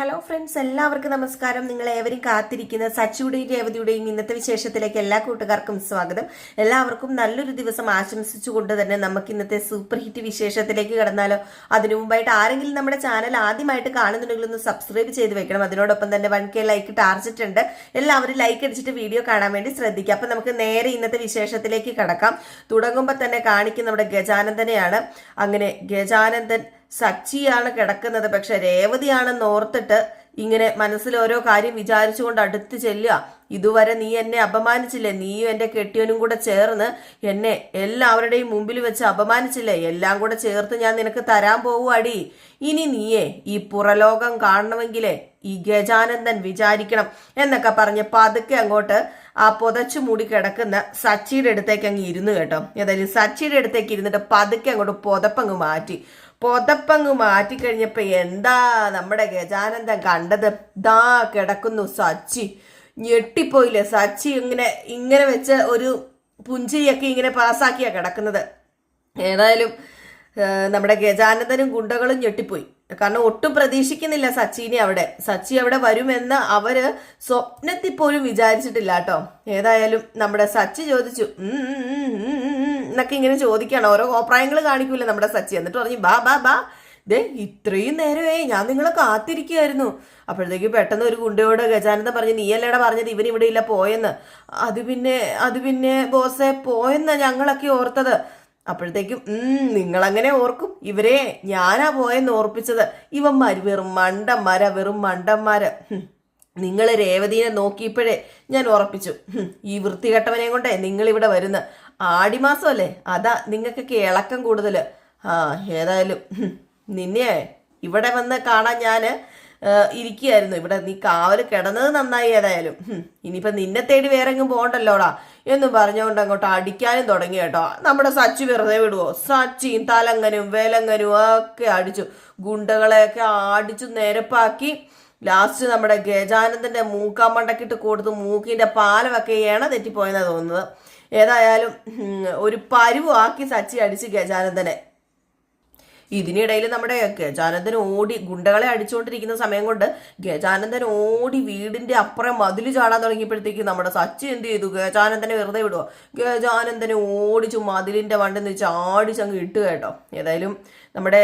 Hello friends എല്ലാവർക്കും നമസ്കാരം. നിങ്ങൾ ഏവരും കാത്തിരിക്കുന്ന സച്ചിയുടെയും രേവതിയുടെയും ഇന്നത്തെ വിശേഷത്തിലേക്ക് എല്ലാ കൂട്ടുകാർക്കും സ്വാഗതം. എല്ലാവർക്കും നല്ലൊരു ദിവസം ആശംസിച്ചുകൊണ്ട് തന്നെ നമുക്ക് ഇന്നത്തെ സൂപ്പർ ഹിറ്റ് വിശേഷത്തിലേക്ക് കടന്നാലോ. അതിനു മുമ്പായിട്ട് ആരെങ്കിലും നമ്മുടെ ചാനൽ ആദ്യമായിട്ട് കാണുന്നുണ്ടെങ്കിൽ ഒന്ന് സബ്സ്ക്രൈബ് ചെയ്ത് വെക്കണം. അതിനോടൊപ്പം തന്നെ വൺ കെ ലൈക്ക് ടാർജറ്റ് ഉണ്ട്. എല്ലാവരും ലൈക്ക് അടിച്ചിട്ട് വീഡിയോ കാണാൻ വേണ്ടി ശ്രദ്ധിക്കുക. അപ്പൊ നമുക്ക് നേരെ ഇന്നത്തെ വിശേഷത്തിലേക്ക് കടക്കാം. തുടങ്ങുമ്പോൾ തന്നെ കാണിക്കുന്ന നമ്മുടെ ഗജാനന്ദനെയാണ്. അങ്ങനെ ഗജാനന്ദൻ സച്ചിയാണ് കിടക്കുന്നത്. പക്ഷെ രേവതിയാണെന്ന് ഓർത്തിട്ട് ഇങ്ങനെ മനസ്സിൽ ഓരോ കാര്യം വിചാരിച്ചുകൊണ്ട് അടുത്ത് ചെല്ലുക. ഇതുവരെ നീ എന്നെ അപമാനിച്ചില്ലേ? നീയും എന്റെ കെട്ടിയനും കൂടെ ചേർന്ന് എന്നെ എല്ലാവരുടെയും മുമ്പിൽ വെച്ച് അപമാനിച്ചില്ലേ? എല്ലാം കൂടെ ചേർത്ത് ഞാൻ നിനക്ക് തരാൻ പോവുകടി. ഇനി നീയേ ഈ പുറലോകം കാണണമെങ്കിലേ ഈ ഗജാനന്ദൻ വിചാരിക്കണം എന്നൊക്കെ പറഞ്ഞ് പതുക്കെ അങ്ങോട്ട് ആ പുതച്ചു മൂടി കിടക്കുന്ന സച്ചിയുടെ അടുത്തേക്ക് അങ്ങ് ഇരുന്ന് കേട്ടോ. ഏതായാലും സച്ചിയുടെ അടുത്തേക്ക് ഇരുന്നിട്ട് പതുക്കെ അങ്ങോട്ട് പുതപ്പങ്ങ് മാറ്റി. പുതപ്പങ്ങ് മാറ്റിക്കഴിഞ്ഞപ്പോൾ എന്താ നമ്മുടെ ഗജാനന്ദൻ കണ്ടത്? ദാ കിടക്കുന്നു സച്ചി. ഞെട്ടിപ്പോയില്ലേ? സച്ചി ഇങ്ങനെ ഇങ്ങനെ വെച്ച് ഒരു പുഞ്ചിരിയൊക്കെ ഇങ്ങനെ പാസ്സാക്കിയാ കിടക്കുന്നത്. ഏതായാലും നമ്മുടെ ഗജാനന്ദനും ഗുണ്ടകളും ഞെട്ടിപ്പോയി. കാരണം ഒട്ടും പ്രതീക്ഷിക്കുന്നില്ല സച്ചിനെ അവിടെ. സച്ചി അവിടെ വരുമെന്ന് അവർ സ്വപ്നത്തിൽ പോലും വിചാരിച്ചിട്ടില്ല കേട്ടോ. ഏതായാലും നമ്മുടെ സച്ചി ചോദിച്ചു എന്നൊക്കെ ഇങ്ങനെ ചോദിക്കുകയാണ് ഓരോ കോപ്രായങ്ങൾ കാണിക്കൂലേ നമ്മുടെ സച്ചി. എന്നിട്ട് പറഞ്ഞു ബാ ബാ ബാ. ദേ ഇത്രയും നേരമേ ഞാൻ നിങ്ങളെ കാത്തിരിക്കുകയായിരുന്നു. അപ്പോഴത്തേക്ക് പെട്ടെന്ന് ഒരു ഗുണ്ടയോട് ഗജാനന്ദൻ പറഞ്ഞു നീയല്ലേടാ പറഞ്ഞത്? ഇവൻ ഇവിടെ ഇല്ല പോയെന്ന്. അത് പിന്നെ അത് പിന്നെ ബോസെ പോയെന്ന് ഞങ്ങളൊക്കെ ഓർത്തത്. അപ്പോഴത്തേക്കും നിങ്ങളങ്ങനെ ഓർക്കും. ഇവരെ ഞാനാ പോയെന്ന് ഓർപ്പിച്ചത്. ഇവന്മാര് വെറും മണ്ടന്മാരാ വെറും മണ്ടന്മാര്. നിങ്ങൾ രേവതിനെ നോക്കിയപ്പോഴേ ഞാൻ ഉറപ്പിച്ചു. ഈ വൃത്തികെട്ടവനെ കൊണ്ടേ നിങ്ങളിവിടെ വരുന്ന. ആടിമാസമല്ലേ? അതാ നിങ്ങൾക്കൊക്കെ ഇളക്കം കൂടുതൽ. ആ ഏതായാലും നിന്നെ ഇവിടെ വന്ന് കാണാൻ ഞാൻ ഇരിക്കുകയായിരുന്നു. ഇവിടെ നീ കാവൽ കിടന്നത് നന്നായി ഏതായാലും. ഇനിയിപ്പം നിന്നെ തേടി വേറെ എങ്ങും പോകണ്ടല്ലോടാ? എന്നും പറഞ്ഞുകൊണ്ട് അങ്ങോട്ട് അടിക്കാനും തുടങ്ങി കേട്ടോ. നമ്മുടെ സച്ചി വെറുതെ വിടുവോ? സച്ചിയും തലങ്ങനും വേലങ്ങനും ഒക്കെ അടിച്ചു. ഗുണ്ടകളെയൊക്കെ അടിച്ചു നിരപ്പാക്കി. ലാസ്റ്റ് നമ്മുടെ ഗജാനന്ദന്റെ മൂക്കാമണ്ടക്കിട്ട് കൊടുത്ത് മൂക്കിന്റെ പാലമൊക്കെ എണ തെറ്റിപ്പോയെന്നാ തോന്നുന്നത്. ഏതായാലും ഒരു പരുവാക്കി സച്ചി അടിച്ച് ഗജാനന്ദനെ. ഇതിനിടയിൽ നമ്മുടെ ഗജാനന്ദൻ ഓടി ഗുണ്ടകളെ അടിച്ചുകൊണ്ടിരിക്കുന്ന സമയം കൊണ്ട് ഗജാനന്ദൻ ഓടി വീടിന്റെ അപ്പുറം മതിൽ ചാടാൻ തുടങ്ങിയപ്പോഴത്തേക്ക് നമ്മുടെ സച്ചി എന്ത് ചെയ്തു? ഗജാനന്ദനെ വെറുതെ വിടുവോ? ഗജാനന്ദനെ ഓടിച്ചു മതിലിന്റെ വണ്ടെന്ന് വെച്ച് ആടിച്ചങ്ങ് ഇട്ട് കേട്ടോ. ഏതായാലും നമ്മുടെ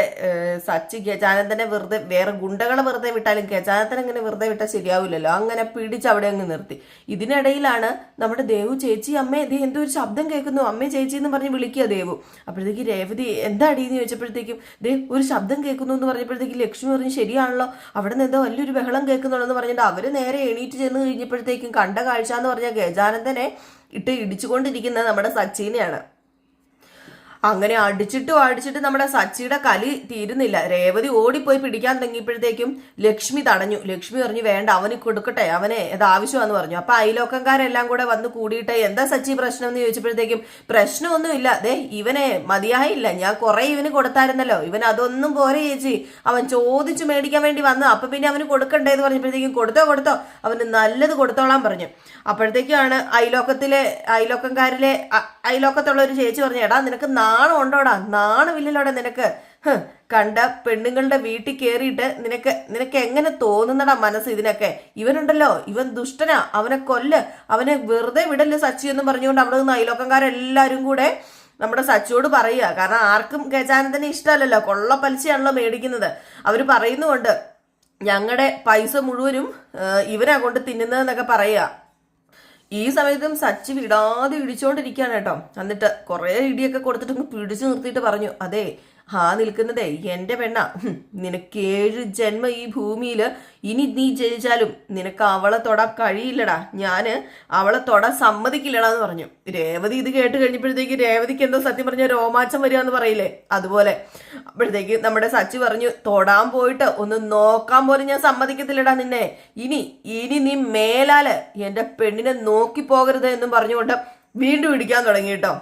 സച്ചി ഗജാനന്ദനെ വെറുതെ വേറെ ഗുണ്ടകളെ വെറുതെ വിട്ടാലും ഗജാനന്ദൻ അങ്ങനെ വെറുതെ വിട്ടാൽ ശരിയാവില്ലല്ലോ അങ്ങനെ പിടിച്ച് അവിടെ അങ്ങ് നിർത്തി. ഇതിനിടയിലാണ് നമ്മുടെ ദേവു ചേച്ചി അമ്മേ ദേ എന്തോ ഒരു ശബ്ദം കേൾക്കുന്നു. അമ്മ ചേച്ചി എന്ന് പറഞ്ഞ് വിളിക്കുക ദേവു. അപ്പോഴത്തേക്ക് രേവതി എന്താ അടിയെന്ന് ചോദിച്ചപ്പോഴത്തേക്കും ദേ ഒരു ശബ്ദം കേൾക്കുന്നു എന്ന് പറഞ്ഞപ്പോഴത്തേക്ക് ലക്ഷ്മി പറഞ്ഞു ശരിയാണല്ലോ. അവിടെ നിന്ന് എന്തോ വലിയൊരു ബഹളം കേൾക്കുന്നുണ്ടെന്ന് പറഞ്ഞിട്ട് അവർ നേരെ എണീറ്റ് ചെന്ന് കഴിഞ്ഞപ്പോഴത്തേക്കും കണ്ട കാഴ്ച എന്ന് പറഞ്ഞ ഗജാനന്ദനെ ഇട്ട് ഇടിച്ചുകൊണ്ടിരിക്കുന്നത് നമ്മുടെ സച്ചിനെയാണ്. അങ്ങനെ അടിച്ചിട്ടും അടിച്ചിട്ട് നമ്മുടെ സച്ചിയുടെ കലി തീരുന്നില്ല. രേവതി ഓടിപ്പോയി പിടിക്കാൻ തുടങ്ങിയപ്പോഴത്തേക്കും ലക്ഷ്മി തടഞ്ഞു. ലക്ഷ്മി പറഞ്ഞു വേണ്ട അവന് കൊടുക്കട്ടെ അവനെ ഇത് ആവശ്യമാണെന്ന് പറഞ്ഞു. അപ്പൊ അയലോക്കംകാരെല്ലാം കൂടെ വന്ന് കൂടിയിട്ട് എന്താ സച്ചി പ്രശ്നം എന്ന് ചോദിച്ചപ്പോഴത്തേക്കും പ്രശ്നമൊന്നുമില്ല. ദേ ഇവനെ മതിയായില്ല. ഞാൻ കുറെ ഇവന് കൊടുത്തായിരുന്നല്ലോ. ഇവൻ അതൊന്നും പോരെ ചേച്ചി. അവൻ ചോദിച്ചു മേടിക്കാൻ വേണ്ടി വന്നു അപ്പൊ പിന്നെ അവന് കൊടുക്കണ്ടേ എന്ന് പറഞ്ഞപ്പോഴത്തേക്കും കൊടുത്തോ കൊടുത്തോ. അവന് നല്ലത് കൊടുത്തോളാൻ പറഞ്ഞു. അപ്പോഴത്തേക്കാണ് അയലോക്കത്തിലെ അയലോക്കംകാരിലെ അയലോക്കത്തുള്ള ഒരു ചേച്ചി പറഞ്ഞു എടാ നിനക്ക് നാണം ഉണ്ടോടാ നാണമില്ലല്ലോടാ നിനക്ക്. കണ്ട പെണ്ണുങ്ങളുടെ വീട്ടിൽ കയറിയിട്ട് നിനക്ക് നിനക്ക് എങ്ങനെ തോന്നുന്നടാ മനസ്സ് ഇതിനൊക്കെ? ഇവനുണ്ടല്ലോ ഇവൻ ദുഷ്ടനാ അവനെ കൊല്ല് അവനെ വെറുതെ വിടല്ലേ സച്ചി എന്ന് പറഞ്ഞുകൊണ്ട് അവിടെ നിന്ന് അയലോക്കംകാരെല്ലാരും കൂടെ നമ്മുടെ സച്ചിയോട് പറയുക. കാരണം ആർക്കും ഗജാനന്ദനെ ഇഷ്ടമല്ലല്ലോ കൊള്ള പലിശയാണല്ലോ മേടിക്കുന്നത്. അവർ പറയുന്നുണ്ട് ഞങ്ങളുടെ പൈസ മുഴുവനും ഇവനാ കൊണ്ട് തിന്നുന്നതെന്നൊക്കെ പറയുക. ഈ സമയത്തും സച്ചി വിടാതെ ഇടിച്ചോണ്ടിരിക്കുകയാണ് കേട്ടോ. എന്നിട്ട് കുറെ ഇടിയൊക്കെ കൊടുത്തിട്ട് പിടിച്ചു നിർത്തിയിട്ട് പറഞ്ഞു അതെ ആ നിൽക്കുന്നതേ എന്റെ പെണ്ണ. നിനക്ക് ഏഴ് ജന്മ ഈ ഭൂമിയിൽ ഇനി നീ ജനിച്ചാലും നിനക്ക് അവളെ തൊടാൻ കഴിയില്ലടാ. ഞാൻ അവളെ തൊടാൻ സമ്മതിക്കില്ലടാ എന്ന് പറഞ്ഞു. രേവതി ഇത് കേട്ട് കഴിഞ്ഞപ്പോഴത്തേക്ക് രേവതിക്ക് എന്തോ സത്യം പറഞ്ഞ രോമാഞ്ചം വരിക എന്ന് പറയില്ലേ? അതുപോലെ അപ്പോഴത്തേക്ക് നമ്മുടെ സച്ചി പറഞ്ഞു തൊടാൻ പോയിട്ട് ഒന്ന് നോക്കാൻ പോലും ഞാൻ സമ്മതിക്കത്തില്ലടാ നിന്നെ. ഇനി ഇനി നീ മേലാൽ എന്റെ പെണ്ണിനെ നോക്കി പോകരുത് എന്നും പറഞ്ഞുകൊണ്ട് വീണ്ടും ഇടിക്കാൻ തുടങ്ങി കേട്ടോ.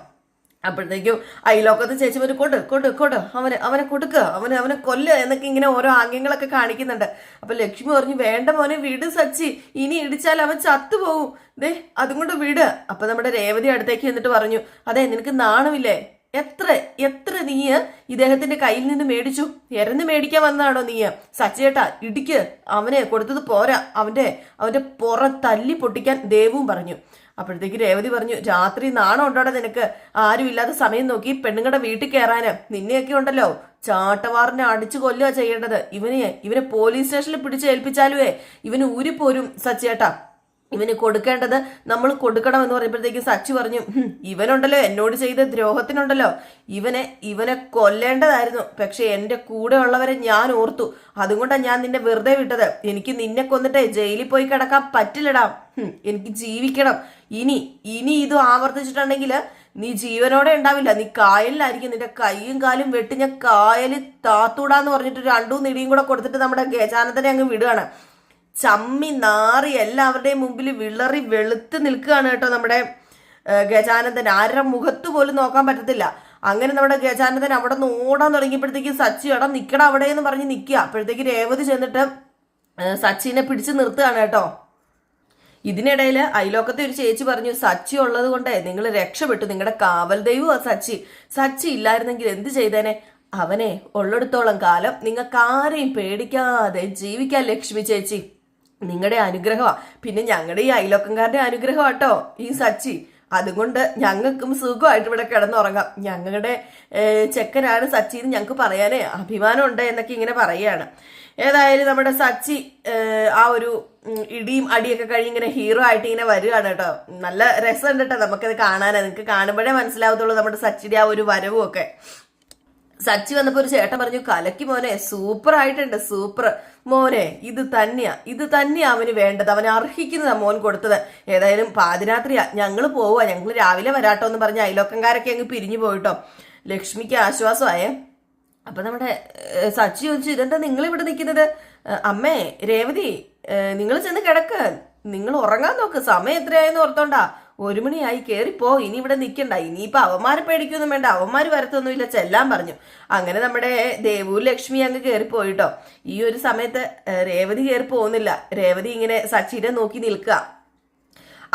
അപ്പോഴത്തേക്കും അയലോക്കത്ത് ചേച്ചി ഒരു കൊടു കൊടു കൊടു. അവന് അവനെ കൊടുക്കുക അവന് അവനെ കൊല്ലുക എന്നൊക്കെ ഇങ്ങനെ ഓരോ ആംഗ്യങ്ങളൊക്കെ കാണിക്കുന്നുണ്ട്. അപ്പൊ ലക്ഷ്മി പറഞ്ഞു വേണ്ട മോനെ വിട് സച്ചി. ഇനി ഇടിച്ചാൽ അവൻ ചത്തുപോകും ദേ അതും കൊണ്ട് വീട്. അപ്പൊ നമ്മുടെ രേവതി അടുത്തേക്ക് എന്നിട്ട് പറഞ്ഞു അതെ നിനക്ക് നാണമില്ലേ? എത്ര എത്ര നീ ഇദ്ദേഹത്തിന്റെ കയ്യിൽ നിന്ന് മേടിച്ചു? എരന്ന് മേടിക്കാൻ വന്നതാണോ നീ സച്ചേട്ടാ ഇടിക്ക്. അവനെ കൊടുത്തത് പോരാ. അവന്റെ അവന്റെ പുറ തല്ലി പൊട്ടിക്കാൻ ദേവും പറഞ്ഞു. അപ്പോഴത്തേക്ക് രേവതി പറഞ്ഞു രാത്രി നാണം ഉണ്ടോടെ നിനക്ക്? ആരും ഇല്ലാത്ത സമയം നോക്കി പെണ്ണുങ്ങളുടെ വീട്ടിൽ കയറാന് നിന്നെയൊക്കെ ഉണ്ടല്ലോ. ചാട്ടവാറിനെ അടിച്ചു കൊല്ലുക ചെയ്യേണ്ടത്. ഇവനെ ഇവനെ പോലീസ് സ്റ്റേഷനിൽ പിടിച്ച് ഏൽപ്പിച്ചാലുവേ. ഇവന് ഊരിപ്പോരും സച്ചേട്ടാ. ഇവന് കൊടുക്കേണ്ടത് നമ്മൾ കൊടുക്കണം എന്ന് പറയുമ്പോഴത്തേക്കും സച്ചു പറഞ്ഞു "ഹും, ഇവനുണ്ടല്ലോ എന്നോട് ചെയ്ത ദ്രോഹത്തിനുണ്ടല്ലോ. ഇവനെ ഇവനെ കൊല്ലേണ്ടതായിരുന്നു. പക്ഷെ എന്റെ കൂടെ ഉള്ളവരെ ഞാൻ ഓർത്തു. അതുകൊണ്ടാണ് ഞാൻ നിന്നെ വെറുതെ വിട്ടത്. എനിക്ക് നിന്നെ കൊന്നിട്ട് ജയിലിൽ പോയി കിടക്കാൻ പറ്റില്ലടാ. എനിക്ക് ജീവിക്കണം. ഇനി ഇനി ഇത് ആവർത്തിച്ചിട്ടുണ്ടെങ്കിൽ നീ ജീവനോടെ ഉണ്ടാവില്ല. നീ കായലിലായിരിക്കും. നിന്റെ കൈയും കാലും വെട്ടി ഞാൻ കായലിൽ താത്തൂടാന്ന് പറഞ്ഞിട്ട് രണ്ടും നിടിയും കൂടെ കൊടുത്തിട്ട് നമ്മുടെ ഗജാനന്ദനെ അങ്ങ് വിടുകയാണ്. ചമ്മി നാറി എല്ലാവരുടെയും മുമ്പിൽ വിളറി വെളുത്ത് നിൽക്കുകയാണ് കേട്ടോ നമ്മുടെ ഗജാനന്ദൻ. ആരുടെ മുഖത്ത് പോലും നോക്കാൻ പറ്റത്തില്ല. അങ്ങനെ നമ്മുടെ ഗജാനന്ദൻ അവിടെ നിന്ന് ഓടാൻ തുടങ്ങിയപ്പോഴത്തേക്കും സച്ചി എടാ നിൽക്കട അവിടെ എന്ന് പറഞ്ഞ് നിൽക്കുക അപ്പോഴത്തേക്ക് രേവതി ചെന്നിട്ട് സച്ചിനെ പിടിച്ച് നിർത്തുകയാണ് കേട്ടോ. ഇതിനിടയിൽ അയലോക്കത്തെ ഒരു ചേച്ചി പറഞ്ഞു സച്ചി ഉള്ളത് കൊണ്ടേ നിങ്ങൾ രക്ഷപ്പെട്ടു. നിങ്ങളുടെ കാവൽ ദൈവമാ സച്ചി. സച്ചി ഇല്ലായിരുന്നെങ്കിൽ എന്ത് ചെയ്തേനെ? അവനെ ഉള്ളിടത്തോളം കാലം നിങ്ങൾക്ക് ആരെയും പേടിക്കാതെ ജീവിക്കാൻ ലക്ഷ്മി ചേച്ചി. നിങ്ങളുടെ അനുഗ്രഹമാ പിന്നെ ഞങ്ങളുടെ ഈ അയലോക്കംകാരുടെ അനുഗ്രഹം കേട്ടോ ഈ സച്ചി. അതുകൊണ്ട് ഞങ്ങൾക്കും സുഖമായിട്ട് ഇവിടെ കിടന്നുറങ്ങാം. ഞങ്ങളുടെ ചെക്കനാണ് സച്ചി എന്ന് ഞങ്ങൾക്ക് പറയാനേ അഭിമാനമുണ്ട് എന്നൊക്കെ ഇങ്ങനെ പറയുകയാണ്. ഏതായാലും നമ്മുടെ സച്ചി ആ ഒരു ഇടിയും അടിയൊക്കെ കഴിഞ്ഞ് ഇങ്ങനെ ഹീറോ ആയിട്ട് ഇങ്ങനെ വരികയാണ് കേട്ടോ. നല്ല രസമുണ്ട് കേട്ടോ നമുക്കത് കാണാനാണ് നിങ്ങൾക്ക് കാണുമ്പോഴേ മനസ്സിലാവത്തുള്ളൂ നമ്മുടെ സച്ചിയുടെ ആ ഒരു വരവും ഒക്കെ സച്ചി വന്നപ്പോ ഒരു ചേട്ടൻ പറഞ്ഞു കലക്കി മോനെ സൂപ്പർ ആയിട്ടുണ്ട് സൂപ്പർ മോനെ ഇത് തന്നെയാ ഇത് തന്നെയാ അവന് വേണ്ടത്. അവൻ അർഹിക്കുന്നതാ മോൻ കൊടുത്തത്. ഏതായാലും പാതിരാത്രിയാ. ഞങ്ങൾ പോവാ ഞങ്ങൾ രാവിലെ വരാട്ടോ എന്ന് പറഞ്ഞ അയലോക്കംകാരൊക്കെ അങ്ങ് പിരിഞ്ഞു പോയിട്ടോ. ലക്ഷ്മിക്ക് ആശ്വാസമായേ. അപ്പൊ നമ്മുടെ സച്ചി ചോദിച്ചു ഇതെന്താ നിങ്ങൾ ഇവിടെ നിൽക്കുന്നത്? അമ്മേ രേവതി നിങ്ങൾ ചെന്ന് കിടക്ക്. നിങ്ങൾ ഉറങ്ങാൻ നോക്ക്. സമയം എത്രയായെന്ന് ഓർത്തോണ്ടാ. ഒരു മണിയായി കയറിപ്പോ ഇനി ഇവിടെ നിൽക്കണ്ട ഇനിയിപ്പോൾ അവന്മാരെ പേടിക്കൊന്നും വേണ്ട. അവന്മാർ വരത്തൊന്നുമില്ല. ചെല്ലാൻ പറഞ്ഞു. അങ്ങനെ നമ്മുടെ ദേവു ലക്ഷ്മി അങ്ങ് കയറിപ്പോയിട്ടോ ഈ ഒരു സമയത്ത് രേവതി കയറി പോകുന്നില്ല. രേവതി ഇങ്ങനെ സച്ചിനെ നോക്കി നിൽക്കുക.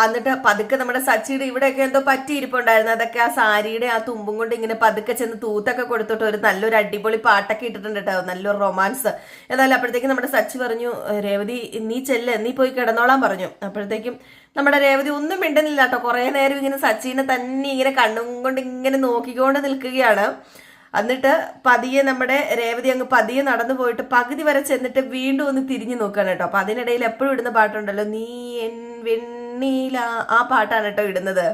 എന്നിട്ട് പതുക്കെ നമ്മുടെ സച്ചിയുടെ ഇവിടെയൊക്കെ എന്തോ പറ്റിയിരിപ്പുണ്ടായിരുന്നു. അതൊക്കെ ആ സാരിയുടെ ആ തുമ്പും കൊണ്ട് ഇങ്ങനെ പതുക്കെ ചെന്ന് തൂത്തൊക്കെ കൊടുത്തിട്ട് ഒരു നല്ലൊരു അടിപൊളി പാട്ടൊക്കെ ഇട്ടിട്ടുണ്ട് കേട്ടോ നല്ലൊരു റൊമാൻസ്. ഏതായാലും അപ്പോഴത്തേക്കും നമ്മുടെ സച്ചി പറഞ്ഞു രേവതി നീ ചെല്ല് നീ പോയി കിടന്നോളാൻ പറഞ്ഞു. അപ്പോഴത്തേക്കും നമ്മുടെ രേവതി ഒന്നും മിണ്ടുന്നില്ല കേട്ടോ കുറേ നേരം ഇങ്ങനെ സച്ചിനെ തന്നെ ഇങ്ങനെ കണ്ണും കൊണ്ട് ഇങ്ങനെ നോക്കിക്കൊണ്ട് നിൽക്കുകയാണ്. എന്നിട്ട് പതിയെ നമ്മുടെ രേവതി അങ്ങ് പതിയെ നടന്നു പോയിട്ട് പകുതി വരെ ചെന്നിട്ട് വീണ്ടും ഒന്ന് തിരിഞ്ഞു നോക്കുകയാണ് കേട്ടോ അപ്പൊ അതിനിടയിൽ എപ്പോഴും ഇടുന്ന പാട്ടുണ്ടല്ലോ നീ എൻ വെണ്ണീല ആ പാട്ടാണ് കേട്ടോ ഇടുന്നത്.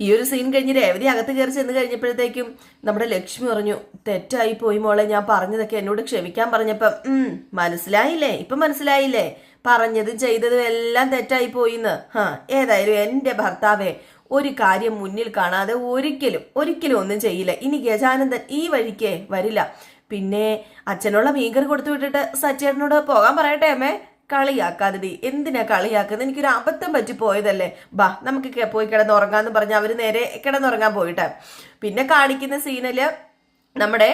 ഈ ഒരു സീൻ കഴിഞ്ഞ് രേവതി അകത്ത് കയറി ചെന്ന് കഴിഞ്ഞപ്പോഴത്തേക്കും നമ്മുടെ ലക്ഷ്മി പറഞ്ഞു തെറ്റായി പോയി മോളെ ഞാൻ പറഞ്ഞതൊക്കെ എന്നോട് ക്ഷമിക്കാൻ പറഞ്ഞപ്പം ഉം മനസ്സിലായില്ലേ? ഇപ്പൊ മനസ്സിലായില്ലേ? പറഞ്ഞതും ചെയ്തതും എല്ലാം തെറ്റായി പോയിന്ന്. ഹാ ഏതായാലും എന്റെ ഭർത്താവേ ഒരു കാര്യം മുന്നിൽ കാണാതെ ഒരിക്കലും ഒരിക്കലും ഒന്നും ചെയ്യില്ല. ഇനി ഗജാനന്ദൻ ഈ വഴിക്കേ വരില്ല. പിന്നെ അച്ഛനുള്ള മീൻകറി കൊടുത്തു വിട്ടിട്ട് സച്ചേട്ടനോട് പോകാൻ പറയട്ടെ അമ്മേ? കളിയാക്കാതെ എന്തിനാ കളിയാക്കുന്നത്? എനിക്കൊരു അബദ്ധം പറ്റി പോയതല്ലേ. ബാ നമുക്ക് പോയി കിടന്നുറങ്ങാന്ന് പറഞ്ഞ് അവർ നേരെ കിടന്നുറങ്ങാൻ പോയിട്ട്. പിന്നെ കാണിക്കുന്ന സീനിൽ നമ്മുടെ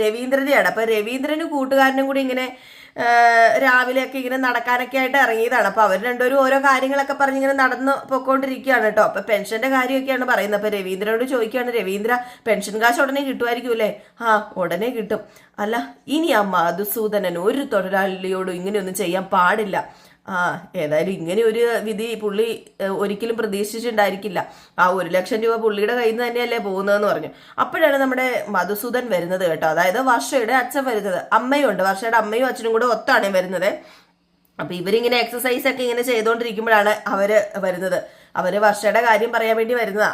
രവീന്ദ്രനെയാണ്. അപ്പൊ രവീന്ദ്രനും കൂട്ടുകാരനും കൂടി ഇങ്ങനെ രാവിലെയൊക്കെ ഇങ്ങനെ നടക്കാനൊക്കെ ആയിട്ട് ഇറങ്ങിയതാണ്. അപ്പൊ അവർ രണ്ടുപേരും ഓരോ കാര്യങ്ങളൊക്കെ പറഞ്ഞ് ഇങ്ങനെ നടന്ന് പൊക്കോണ്ടിരിക്കുകയാണ് കേട്ടോ. അപ്പൊ പെൻഷന്റെ കാര്യമൊക്കെയാണ് പറയുന്നത്. അപ്പൊ രവീന്ദ്രനോട് ചോദിക്കുകയാണ് രവീന്ദ്ര പെൻഷൻ കാശ് ഉടനെ കിട്ടുമായിരിക്കുമല്ലേ ആ ഉടനെ കിട്ടും. അല്ല ഇനി ആ മധുസൂദനൻ ഒരു തൊഴിലാളിയോടും ഇങ്ങനെയൊന്നും ചെയ്യാൻ പാടില്ല. ആ ഏതായാലും ഇങ്ങനെ ഒരു വിധി പുള്ളി ഒരിക്കലും പ്രതീക്ഷിച്ചിട്ടുണ്ടായിരിക്കില്ല. ആ ഒരു ലക്ഷം രൂപ പുള്ളിയുടെ കയ്യിൽ നിന്ന് തന്നെയല്ലേ പോകുന്നതെന്ന് പറഞ്ഞു. അപ്പോഴാണ് നമ്മുടെ മധുസൂദൻ വരുന്നത് കേട്ടോ. അതായത് വർഷയുടെ അച്ഛൻ വരുന്നത്. അമ്മയുണ്ട്. വർഷയുടെ അമ്മയും അച്ഛനും കൂടെ ഒത്താണ് വരുന്നത്. അപ്പൊ ഇവരിങ്ങനെ എക്സസൈസ് ഒക്കെ ഇങ്ങനെ ചെയ്തുകൊണ്ടിരിക്കുമ്പോഴാണ് അവർ വരുന്നത്. അവർ വർഷയുടെ കാര്യം പറയാൻ വേണ്ടി വരുന്നതാ.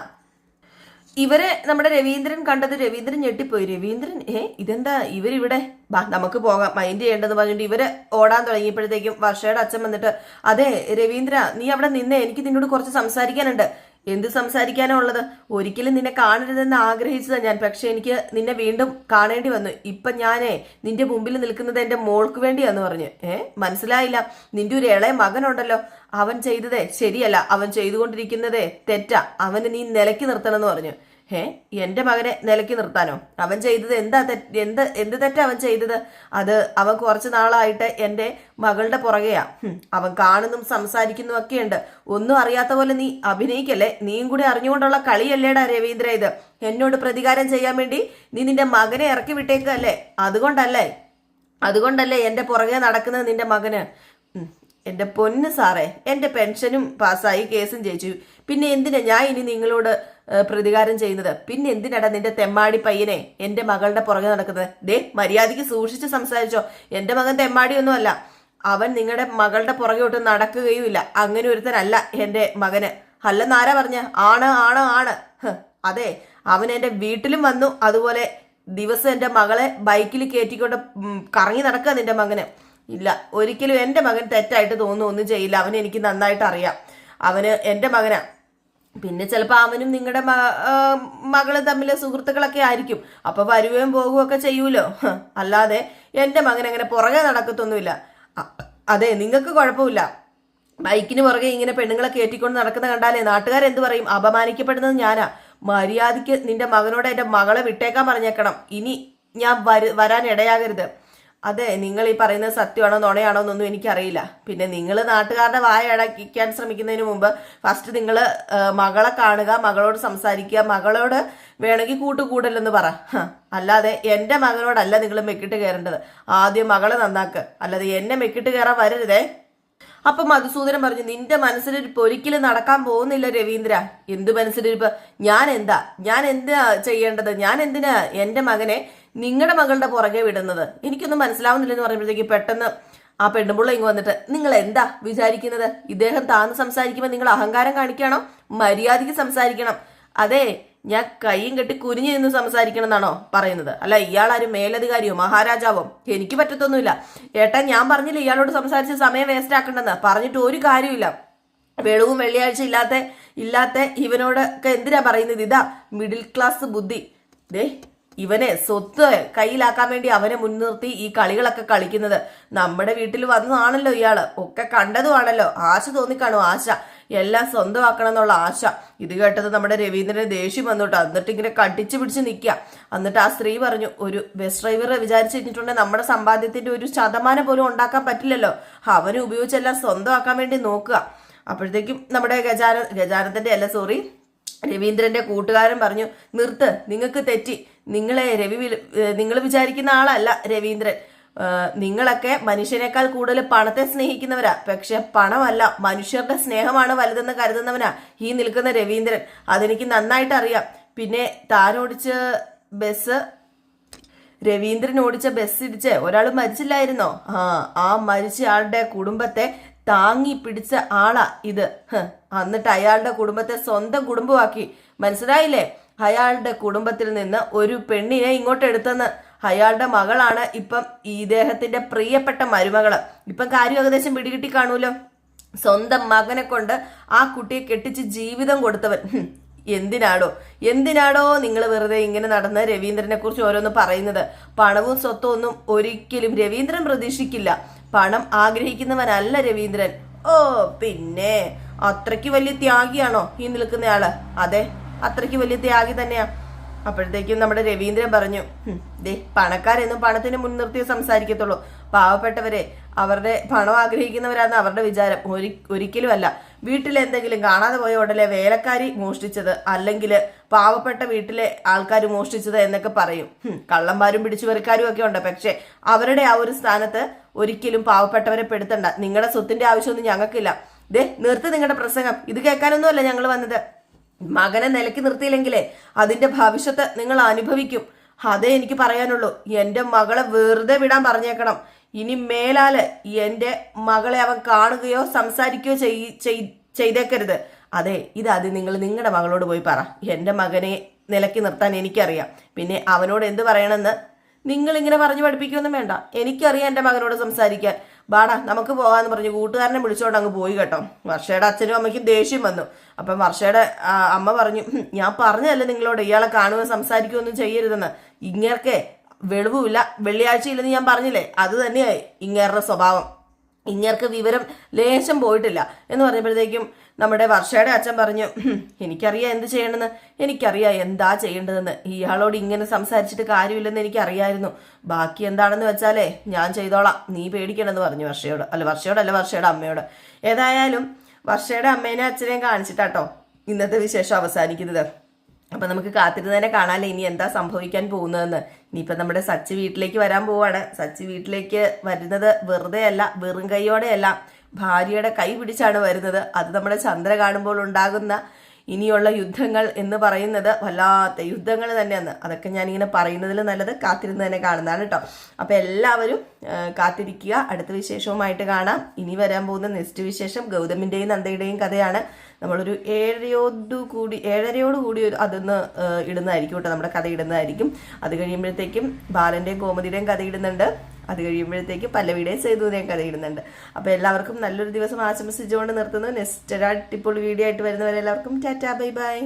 ഇവരെ നമ്മുടെ രവീന്ദ്രൻ കണ്ടത് രവീന്ദ്രൻ ഞെട്ടിപ്പോയി. രവീന്ദ്രൻ ഏ ഇതെന്താ? ഇവരിവിടെ? ബാ നമുക്ക് പോകാം. മൈൻഡ് ചെയ്യേണ്ടത് പറഞ്ഞിട്ട് ഇവർ ഓടാൻ തുടങ്ങിയപ്പോഴത്തേക്കും വർഷയുടെ അച്ഛൻ വന്നിട്ട് അതെ രവീന്ദ്ര നീ അവിടെ നിന്നേ. എനിക്ക് നിന്നോട് കുറച്ച് സംസാരിക്കാനുണ്ട്. എന്ത് സംസാരിക്കാനോ ഉള്ളത്? ഒരിക്കലും നിന്നെ കാണരുതെന്ന് ആഗ്രഹിച്ചതാണ് ഞാൻ. പക്ഷെ എനിക്ക് നിന്നെ വീണ്ടും കാണേണ്ടി വന്നു. ഇപ്പൊ ഞാനേ നിന്റെ മുമ്പിൽ നിൽക്കുന്നത് എന്റെ മോൾക്ക് വേണ്ടിയാന്ന് പറഞ്ഞു. ഏ? മനസ്സിലായില്ല. നിന്റെ ഒരു ഇളയ മകനുണ്ടല്ലോ. അവൻ ചെയ്തതേ ശരിയല്ല. അവൻ ചെയ്തുകൊണ്ടിരിക്കുന്നതേ തെറ്റാ. അവന് നീ നിലയ്ക്ക് നിർത്തണം എന്ന് പറഞ്ഞു. ഏ എന്റെ മകനെ നിലയ്ക്ക് നിർത്താനോ? അവൻ ചെയ്തത് എന്താ തെറ്റ്? എന്ത് എന്ത് തെറ്റാ അവൻ ചെയ്തത്? അത് അവൻ കുറച്ച് നാളായിട്ട് എന്റെ മകളുടെ പുറകെയാ. അവൻ കാണുന്നും സംസാരിക്കുന്നതും ഒക്കെയുണ്ട് ഒന്നും അറിയാത്ത പോലെ നീ അഭിനയിക്കല്ലേ? നീയും കൂടി അറിഞ്ഞുകൊണ്ടുള്ള കളിയല്ലേടാ രവീന്ദ്ര ഇത്. എന്നോട് പ്രതികാരം ചെയ്യാൻ വേണ്ടി നീ നിന്റെ മകനെ ഇറക്കി വിട്ടേക്കല്ലേ? അതുകൊണ്ടല്ലേ? അതുകൊണ്ടല്ലേ എന്റെ പുറകെ നടക്കുന്നത് നിന്റെ മകന്? എന്റെ പൊന്ന് സാറേ എന്റെ പെൻഷനും പാസ്സായി കേസും ജയിച്ചു. പിന്നെ എന്തിനാ ഞാൻ ഇനി നിങ്ങളോട് പ്രതികാരം ചെയ്യുന്നത്. പിന്നെ എന്തിനാടാ നിന്റെ തെമ്മാടി പയ്യനെ എന്റെ മകളുടെ പുറകെ നടക്കുന്നത്? ദേ മര്യാദയ്ക്ക് സൂക്ഷിച്ച് സംസാരിച്ചോ. എന്റെ മകൻ തെമ്മാടിയൊന്നുമല്ല. അവൻ നിങ്ങളുടെ മകളുടെ പുറകെ ഒട്ട് നടക്കുകയുമില്ല. അങ്ങനെ ഒരുത്തനല്ല എന്റെ മകന്. അല്ലെന്നാരാ പറഞ്ഞ? ആണ് ആണ് ആണ്. അതെ അവൻ എന്റെ വീട്ടിലും വന്നു. അതുപോലെ ദിവസം എന്റെ മകളെ ബൈക്കിൽ കയറ്റിക്കൊണ്ട് കറങ്ങി നടക്കുക നിന്റെ മകന്. ഇല്ല ഒരിക്കലും എന്റെ മകൻ തെറ്റായിട്ട് തോന്നുന്നു ഒന്നും ചെയ്യില്ല. അവൻ എനിക്ക് നന്നായിട്ട് അറിയാം. അവന് എന്റെ മകനാ. പിന്നെ ചിലപ്പോൾ അവനും നിങ്ങളുടെ മകൾ തമ്മിൽ സുഹൃത്തുക്കളൊക്കെ ആയിരിക്കും. അപ്പൊ വരുകയും പോകുകയും ഒക്കെ ചെയ്യൂലോ? അല്ലാതെ എന്റെ മകൻ അങ്ങനെ പുറകെ നടക്കത്തൊന്നുമില്ല. അതെ നിങ്ങൾക്ക് കുഴപ്പമില്ല. ബൈക്കിന് പുറകെ ഇങ്ങനെ പെണ്ണുങ്ങളെ കയറ്റിക്കൊണ്ട് നടക്കുന്ന കണ്ടാലേ നാട്ടുകാരെന്ത് പറയും? അപമാനിക്കപ്പെടുന്നത് ഞാനാ. മര്യാദയ്ക്ക് നിന്റെ മകനോട് എന്റെ മകളെ വിട്ടേക്കാൻ പറഞ്ഞേക്കണം. ഇനി ഞാൻ വരാൻ ഇടയാകരുത്. അതെ നിങ്ങൾ ഈ പറയുന്നത് സത്യമാണോ നുണയാണോ എന്നൊന്നും എനിക്കറിയില്ല. പിന്നെ നിങ്ങൾ നാട്ടുകാരുടെ വായ അടക്കിക്കാൻ ശ്രമിക്കുന്നതിന് മുമ്പ് ഫസ്റ്റ് നിങ്ങൾ മകളെ കാണുക മകളോട് സംസാരിക്കുക മകളോട് വേണമെങ്കിൽ കൂട്ടുകൂടലെന്ന് പറ. അല്ലാതെ എന്റെ മകനോടല്ല നിങ്ങൾ മെക്കിട്ട് കയറേണ്ടത്. ആദ്യം മകളെ നന്നാക്ക്. അല്ലാതെ എന്നെ മെക്കിട്ട് കയറാൻ വരരുതേ. അപ്പൊ മധുസൂദനൻ പറഞ്ഞു നിന്റെ മനസ്സിലിരിപ്പ് ഒരിക്കലും നടക്കാൻ പോകുന്നില്ല രവീന്ദ്ര. എന്ത് മനസ്സിലിരിപ്പ്? ഞാൻ എന്താ? ഞാൻ എന്താ ചെയ്യേണ്ടത്? ഞാൻ എന്തിനാ എന്റെ മകനെ നിങ്ങളുടെ മകളുടെ പുറകെ വിടുന്നത്. എനിക്കൊന്നും മനസ്സിലാവുന്നില്ലെന്ന് പറയുമ്പോഴത്തേക്ക് പെട്ടെന്ന് ആ പെണ്ണുമ്പുള്ള ഇങ്ങ് വന്നിട്ട് നിങ്ങൾ എന്താ വിചാരിക്കുന്നത്? ഇദ്ദേഹം താന്ന് സംസാരിക്കുമ്പോൾ നിങ്ങൾ അഹങ്കാരം കാണിക്കണം? മര്യാദയ്ക്ക് സംസാരിക്കണം. അതെ ഞാൻ കൈയും കെട്ടി കുനിഞ്ഞു നിന്ന് സംസാരിക്കണം എന്നാണോ പറയുന്നത്? അല്ല ഇയാളാരും മേലധികാരിയോ മഹാരാജാവോ? എനിക്ക് പറ്റത്തൊന്നുമില്ല. ഏട്ടാ ഞാൻ പറഞ്ഞില്ല ഇയാളോട് സംസാരിച്ച് സമയം വേസ്റ്റ് ആക്കണ്ടെന്ന്? പറഞ്ഞിട്ട് ഒരു കാര്യമില്ല വെളിവും വെള്ളിയാഴ്ച ഇല്ലാത്ത ഇല്ലാത്ത ഇവനോടൊക്കെ എന്തിനാ പറയുന്നത്? ഇതാ മിഡിൽ ക്ലാസ് ബുദ്ധി. ദേ ഇവനെ സ്വത്ത് കയ്യിലാക്കാൻ വേണ്ടി അവനെ മുൻനിർത്തി ഈ കളികളൊക്കെ കളിക്കുന്നത്. നമ്മുടെ വീട്ടിൽ വന്നതാണല്ലോ ഇയാൾ. ഒക്കെ കണ്ടതുമാണല്ലോ. ആശ തോന്നിക്കാണു ആശ. എല്ലാം സ്വന്തമാക്കണം എന്നുള്ള ആശ. ഇത് കേട്ടത് നമ്മുടെ രവീന്ദ്രന് ദേഷ്യം വന്നോട്ടോ. എന്നിട്ട് ഇങ്ങനെ കടിച്ചു പിടിച്ച് നിൽക്കുക എന്നിട്ട് ആ സ്ത്രീ പറഞ്ഞു ഒരു ബസ് ഡ്രൈവർ കഴിഞ്ഞിട്ടുണ്ടെങ്കിൽ നമ്മുടെ സമ്പാദ്യത്തിന്റെ ഒരു ശതമാനം പോലും ഉണ്ടാക്കാൻ പറ്റില്ലല്ലോ. അവനെ ഉപയോഗിച്ചെല്ലാം സ്വന്തമാക്കാൻ വേണ്ടി നോക്കുക. അപ്പോഴത്തേക്കും നമ്മുടെ ഗജാന ഗജാനത്തിന്റെ അല്ല സോറി രവീന്ദ്രന്റെ കൂട്ടുകാരൻ പറഞ്ഞു നിർത്ത്. നിങ്ങൾക്ക് തെറ്റി. നിങ്ങളെ രവി നിങ്ങൾ വിചാരിക്കുന്ന ആളല്ല രവീന്ദ്രൻ. നിങ്ങളൊക്കെ മനുഷ്യനേക്കാൾ കൂടുതൽ പണത്തെ സ്നേഹിക്കുന്നവരാ. പക്ഷെ പണമല്ല മനുഷ്യരുടെ സ്നേഹമാണ് വലുതെന്ന് കരുതുന്നവനാ ഈ നിൽക്കുന്ന രവീന്ദ്രൻ. അതെനിക്ക് നന്നായിട്ട് അറിയാം. പിന്നെ താൻ ഓടിച്ച ബസ് രവീന്ദ്രൻ ഓടിച്ച ബസ് ഇടിച്ച് ഒരാൾ മരിച്ചില്ലായിരുന്നോ? ആ ആ മരിച്ച ആളുടെ കുടുംബത്തെ താങ്ങി പിടിച്ച ആളാ ഇത്. എന്നിട്ട് അയാളുടെ കുടുംബത്തെ സ്വന്തം കുടുംബമാക്കി. മനസ്സിലായില്ലേ? അയാളുടെ കുടുംബത്തിൽ നിന്ന് ഒരു പെണ്ണിനെ ഇങ്ങോട്ട് എടുത്തെന്ന് അയാളുടെ മകളാണ് ഇപ്പം ഇദ്ദേഹത്തിന്റെ പ്രിയപ്പെട്ട മരുമകൾ. ഇപ്പം കാര്യം ഏകദേശം പിടികിട്ടി കാണൂലോ സ്വന്തം മകനെ കൊണ്ട് ആ കുട്ടിയെ കെട്ടിച്ച് ജീവിതം കൊടുത്തവൻ. എന്തിനാടോ? എന്തിനാടോ നിങ്ങൾ വെറുതെ ഇങ്ങനെ നടന്ന് രവീന്ദ്രനെ കുറിച്ച് ഓരോന്ന് പറയുന്നത്? പണവും സ്വത്തും ഒന്നും ഒരിക്കലും രവീന്ദ്രൻ പ്രതീക്ഷിക്കില്ല. പണം ആഗ്രഹിക്കുന്നവനല്ല രവീന്ദ്രൻ. ഓ പിന്നെ അത്രയ്ക്ക് വലിയ ത്യാഗിയാണോ ഈ നിൽക്കുന്നയാൾ? അതെ അത്രയ്ക്ക് വലിയ ത്യാഗി തന്നെയാ. അപ്പോഴത്തേക്കും നമ്മുടെ രവീന്ദ്രൻ പറഞ്ഞു ദേ പണക്കാരെന്നും പണത്തിന് മുൻനിർത്തിയേ സംസാരിക്കത്തുള്ളൂ. പാവപ്പെട്ടവരെ അവരുടെ പണം ആഗ്രഹിക്കുന്നവരാന്ന് അവരുടെ വിചാരം. ഒരി ഒരിക്കലുമല്ല. വീട്ടിൽ എന്തെങ്കിലും കാണാതെ പോയ ഉടനെ വേലക്കാരി മോഷ്ടിച്ചത് അല്ലെങ്കിൽ പാവപ്പെട്ട വീട്ടിലെ ആൾക്കാർ മോഷ്ടിച്ചത് എന്നൊക്കെ പറയും. കള്ളന്മാരും പിടിച്ചുപറിക്കാരും ഒക്കെ ഉണ്ട്. പക്ഷെ അവരുടെ ആ ഒരു സ്ഥാനത്ത് ഒരിക്കലും പാവപ്പെട്ടവരെ പെടുത്തണ്ട. നിങ്ങളുടെ സ്വത്തിന്റെ ആവശ്യമൊന്നും ഞങ്ങൾക്കില്ല. ദേ നിർത്തി നിങ്ങളുടെ പ്രസംഗം. ഇത് കേൾക്കാനൊന്നുമല്ല ഞങ്ങൾ വന്നത്. മകനെ നിലയ്ക്ക് നിർത്തിയില്ലെങ്കിലേ അതിന്റെ ഭവിഷ്യത്ത് നിങ്ങൾ അനുഭവിക്കും. അതേ എനിക്ക് പറയാനുള്ളൂ. എന്റെ മകളെ വെറുതെ വിടാൻ പറഞ്ഞേക്കണം. ഇനി മേലാൽ എന്റെ മകളെ അവൻ കാണുകയോ സംസാരിക്കുകയോ ചെയ്- ചെയ്- ചെയ്തേക്കരുത്. അതെ ഇതാദ്യം നിങ്ങൾ നിങ്ങളുടെ മകളോട് പോയി പറ. എന്റെ മകനെ നിലയ്ക്ക് നിർത്താൻ എനിക്കറിയാം. പിന്നെ അവനോട് എന്ത് പറയണമെന്ന് നിങ്ങൾ ഇങ്ങനെ പറഞ്ഞു പഠിപ്പിക്കൊന്നും വേണ്ട. എനിക്കറിയാം എന്റെ മകനോട് സംസാരിക്കാൻ. ബാടാ നമുക്ക് പോകാന്ന് പറഞ്ഞു കൂട്ടുകാരനെ വിളിച്ചോണ്ട് അങ്ങ് പോയി കേട്ടോ. വർഷയുടെ അച്ഛനും അമ്മയ്ക്കും ദേഷ്യം വന്നു. അപ്പം വർഷയുടെ അമ്മ പറഞ്ഞു "ഹും, ഞാൻ പറഞ്ഞതല്ലേ നിങ്ങളോട് ഇയാളെ കാണുകയോ സംസാരിക്കുകയൊന്നും ചെയ്യരുതെന്ന്. ഇങ്ങേർക്ക് വെളിവുമില്ല വെള്ളിയാഴ്ചയില്ലെന്ന് ഞാൻ പറഞ്ഞില്ലേ? അത് തന്നെയായി ഇങ്ങേരുടെ സ്വഭാവം. ഇങ്ങേർക്ക് വിവരം ലേശം പോയിട്ടില്ല. എന്ന് പറഞ്ഞപ്പോഴത്തേക്കും നമ്മുടെ വർഷയുടെ അച്ഛൻ പറഞ്ഞു "ഹും, എനിക്കറിയാം എന്ത് ചെയ്യണമെന്ന്. എനിക്കറിയാം എന്താ ചെയ്യേണ്ടതെന്ന്. ഇയാളോട് ഇങ്ങനെ സംസാരിച്ചിട്ട് കാര്യമില്ലെന്ന് എനിക്കറിയായിരുന്നു. ബാക്കി എന്താണെന്ന് വെച്ചാലേ ഞാൻ ചെയ്തോളാം. നീ പേടിക്കണമെന്ന് പറഞ്ഞു വർഷയോട്. അല്ല വർഷയോട് അല്ല വർഷയുടെ അമ്മയോട്. ഏതായാലും വർഷയുടെ അമ്മേനെ അച്ഛനെയും കാണിച്ചിട്ടാട്ടോ ഇന്നത്തെ വിശേഷം അവസാനിക്കുന്നത്. അപ്പൊ നമുക്ക് കാത്തിരുന്ന് തന്നെ കാണാല്ലേ ഇനി എന്താ സംഭവിക്കാൻ പോകുന്നതെന്ന്. ഇനിയിപ്പൊ നമ്മുടെ സച്ചി വീട്ടിലേക്ക് വരാൻ പോവാണ്. സച്ചി വീട്ടിലേക്ക് വരുന്നത് വെറുതെ അല്ല വെറും കൈയോടെയല്ല. ഭാര്യയുടെ കൈ പിടിച്ചാണ് വരുന്നത്. അത് നമ്മുടെ ചന്ദ്ര കാണുമ്പോൾ ഉണ്ടാകുന്ന ഇനിയുള്ള യുദ്ധങ്ങൾ എന്ന് പറയുന്നത് വല്ലാത്ത യുദ്ധങ്ങൾ തന്നെയാണ്. അതൊക്കെ ഞാൻ ഇങ്ങനെ പറയുന്നതിൽ നല്ലത് കാത്തിരുന്ന് തന്നെ കാണുന്നതാണ് കേട്ടോ. അപ്പൊ എല്ലാവരും കാത്തിരിക്കുക. അടുത്ത വിശേഷവുമായിട്ട് കാണാം. ഇനി വരാൻ പോകുന്ന നെക്സ്റ്റ് വിശേഷം ഗൗതമിന്റെയും നന്ദയുടെയും കഥയാണ്. നമ്മളൊരു ഏഴരയോടു കൂടി ഏഴരയോട് കൂടി ഒരു അതൊന്ന് ഇടുന്നതായിരിക്കും കേട്ടോ. നമ്മുടെ കഥ ഇടുന്നതായിരിക്കും. അത് കഴിയുമ്പോഴത്തേക്കും ബാലന്റെയും കോമതിയുടെയും കഥ ഇടുന്നുണ്ട്. അത് കഴിയുമ്പോഴത്തേക്ക് പല വീഡിയോസ് ചെയ്തു ഞാൻ കഥയിടുന്നുണ്ട് അപ്പോൾ എല്ലാവർക്കും നല്ലൊരു ദിവസം ആശംസിച്ചുകൊണ്ട് നിർത്തുന്നു. നെക്സ്റ്റ് അടിപൊളി വീഡിയോ ആയിട്ട് വരുന്നവരെല്ലാവർക്കും ടാറ്റാ ബൈ ബൈ.